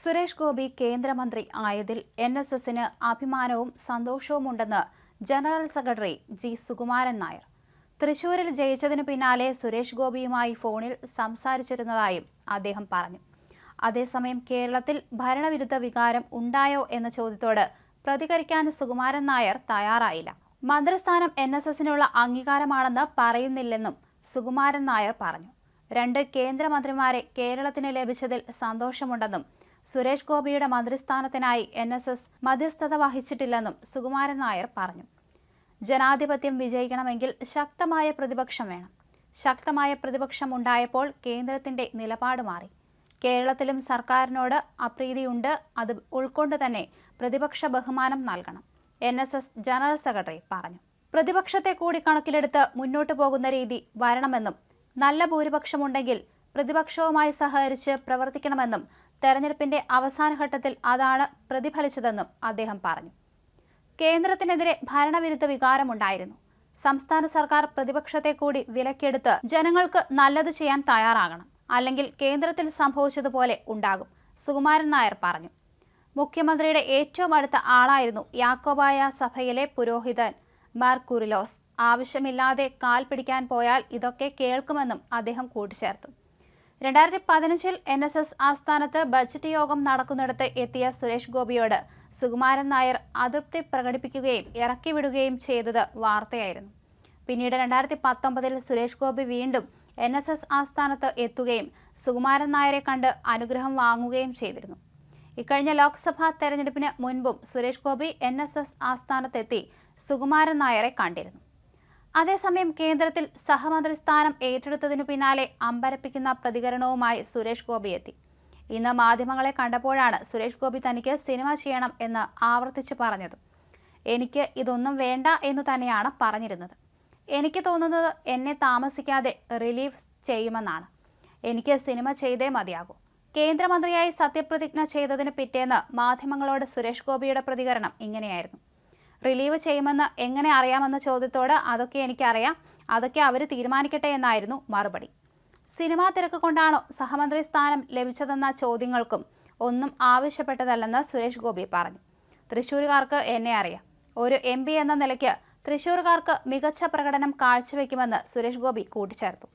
സുരേഷ് ഗോപി കേന്ദ്രമന്ത്രി ആയതിൽ N S എസിന് അഭിമാനവും സന്തോഷവുമുണ്ടെന്ന് general secretary G Sukumaran Nair. തൃശൂരിൽ ജയിച്ചതിനു പിന്നാലെ സുരേഷ് ഗോപിയുമായി ഫോണിൽ സംസാരിച്ചിരുന്നതായും അദ്ദേഹം പറഞ്ഞു. അതേസമയം കേരളത്തിൽ ഭരണവിരുദ്ധ വികാരം ഉണ്ടായോ എന്ന ചോദ്യത്തോട് പ്രതികരിക്കാൻ സുകുമാരൻ നായർ തയ്യാറായില്ല. മന്ത്രിസ്ഥാനം എൻ എസ് എസിനുള്ള അംഗീകാരമാണെന്ന് പറയുന്നില്ലെന്നും സുകുമാരൻ നായർ പറഞ്ഞു. രണ്ട് കേന്ദ്രമന്ത്രിമാരെ കേരളത്തിന് ലഭിച്ചതിൽ സന്തോഷമുണ്ടെന്നും സുരേഷ് ഗോപിയുടെ മന്ത്രിസ്ഥാനത്തിനായി എൻ എസ് എസ് മധ്യസ്ഥത വഹിച്ചിട്ടില്ലെന്നും സുകുമാരൻ നായർ പറഞ്ഞു. ജനാധിപത്യം വിജയിക്കണമെങ്കിൽ ശക്തമായ പ്രതിപക്ഷം വേണം. ശക്തമായ പ്രതിപക്ഷം ഉണ്ടായപ്പോൾ കേന്ദ്രത്തിന്റെ നിലപാട് മാറി. കേരളത്തിലും സർക്കാരിനോട് അപ്രീതിയുണ്ട്. അത് ഉൾക്കൊണ്ട് തന്നെ പ്രതിപക്ഷ ബഹുമാനം നൽകണം N S S general secretary പറഞ്ഞു. പ്രതിപക്ഷത്തെ കൂടി കണക്കിലെടുത്ത് മുന്നോട്ടു പോകുന്ന രീതി വരണമെന്നും നല്ല ഭൂരിപക്ഷമുണ്ടെങ്കിൽ പ്രതിപക്ഷവുമായി സഹകരിച്ച് പ്രവർത്തിക്കണമെന്നും തെരഞ്ഞെടുപ്പിന്റെ അവസാനഘട്ടത്തിൽ അതാണ് പ്രതിഫലിച്ചതെന്നും അദ്ദേഹം പറഞ്ഞു. കേന്ദ്രത്തിനെതിരെ ഭരണവിരുദ്ധ വികാരമുണ്ടായിരുന്നു. സംസ്ഥാന സർക്കാർ പ്രതിപക്ഷത്തെ കൂടി വിലക്കെടുത്ത് ജനങ്ങൾക്ക് നല്ലത് ചെയ്യാൻ തയ്യാറാകണം. അല്ലെങ്കിൽ കേന്ദ്രത്തിൽ സംഭവിച്ചതുപോലെ ഉണ്ടാകും സുകുമാരൻ നായർ പറഞ്ഞു. മുഖ്യമന്ത്രിയുടെ ഏറ്റവും അടുത്ത ആളായിരുന്നു യാക്കോബായ സഭയിലെ പുരോഹിതൻ മാർ കുറിലോസ് ആവശ്യമില്ലാതെ കാൽ പിടിക്കാൻ പോയാൽ ഇതൊക്കെ കേൾക്കുമെന്നും അദ്ദേഹം കൂട്ടിച്ചേർത്തു. രണ്ടായിരത്തി പതിനഞ്ചിൽ എൻ എസ് എസ് ആസ്ഥാനത്ത് ബജറ്റ് യോഗം നടക്കുന്നിടത്ത് എത്തിയ സുരേഷ് ഗോപിയോട് സുകുമാരൻ നായർ അതൃപ്തി പ്രകടിപ്പിക്കുകയും ഇറക്കിവിടുകയും ചെയ്തത് വാർത്തയായിരുന്നു. പിന്നീട് രണ്ടായിരത്തി പത്തൊമ്പതിൽ സുരേഷ് ഗോപി വീണ്ടും എൻ എസ് എസ് ആസ്ഥാനത്ത് എത്തുകയും സുകുമാരൻ നായരെ കണ്ട് അനുഗ്രഹം വാങ്ങുകയും ചെയ്തിരുന്നു. ഇക്കഴിഞ്ഞ ലോക്സഭാ തെരഞ്ഞെടുപ്പിന് മുൻപും Suresh Gopi N S S ആസ്ഥാനത്തെത്തി Sukumaran നായരെ കണ്ടിരുന്നു. അതേസമയം കേന്ദ്രത്തിൽ സഹമന്ത്രി സ്ഥാനം ഏറ്റെടുത്തതിനു പിന്നാലെ അമ്പരപ്പിക്കുന്ന പ്രതികരണവുമായി സുരേഷ് ഗോപി എത്തി. ഇന്ന് മാധ്യമങ്ങളെ കണ്ടപ്പോഴാണ് സുരേഷ് ഗോപി തനിക്ക് സിനിമ ചെയ്യണം എന്ന് ആവർത്തിച്ച് പറഞ്ഞത്. എനിക്ക് ഇതൊന്നും വേണ്ട എന്ന് തന്നെയാണ് പറഞ്ഞിരുന്നത്. എനിക്ക് തോന്നുന്നത് എന്നെ താമസിക്കാതെ റിലീവ് ചെയ്യുമെന്നാണ്. എനിക്ക് സിനിമ ചെയ്തേ മതിയാകൂ. കേന്ദ്രമന്ത്രിയായി സത്യപ്രതിജ്ഞ ചെയ്തതിന് പിറ്റേന്ന് മാധ്യമങ്ങളോട് സുരേഷ് ഗോപിയുടെ പ്രതികരണം ഇങ്ങനെയായിരുന്നു. റിലീവ് ചെയ്യുമെന്ന് എങ്ങനെ അറിയാമെന്ന ചോദ്യത്തോട് അതൊക്കെ എനിക്കറിയാം. അതൊക്കെ അവർ തീരുമാനിക്കട്ടെ എന്നായിരുന്നു മറുപടി. സിനിമാ തിരക്ക് കൊണ്ടാണോ സഹമന്ത്രി സ്ഥാനം ലഭിച്ചതെന്ന ചോദ്യങ്ങൾക്കും ഒന്നും ആവശ്യപ്പെട്ടതല്ലെന്ന് സുരേഷ് ഗോപി പറഞ്ഞു. തൃശ്ശൂരുകാർക്ക് എന്നെ അറിയാം. ഒരു എം എന്ന നിലയ്ക്ക് തൃശ്ശൂർകാർക്ക് മികച്ച പ്രകടനം കാഴ്ചവെക്കുമെന്ന് സുരേഷ് ഗോപി കൂട്ടിച്ചേർത്തു.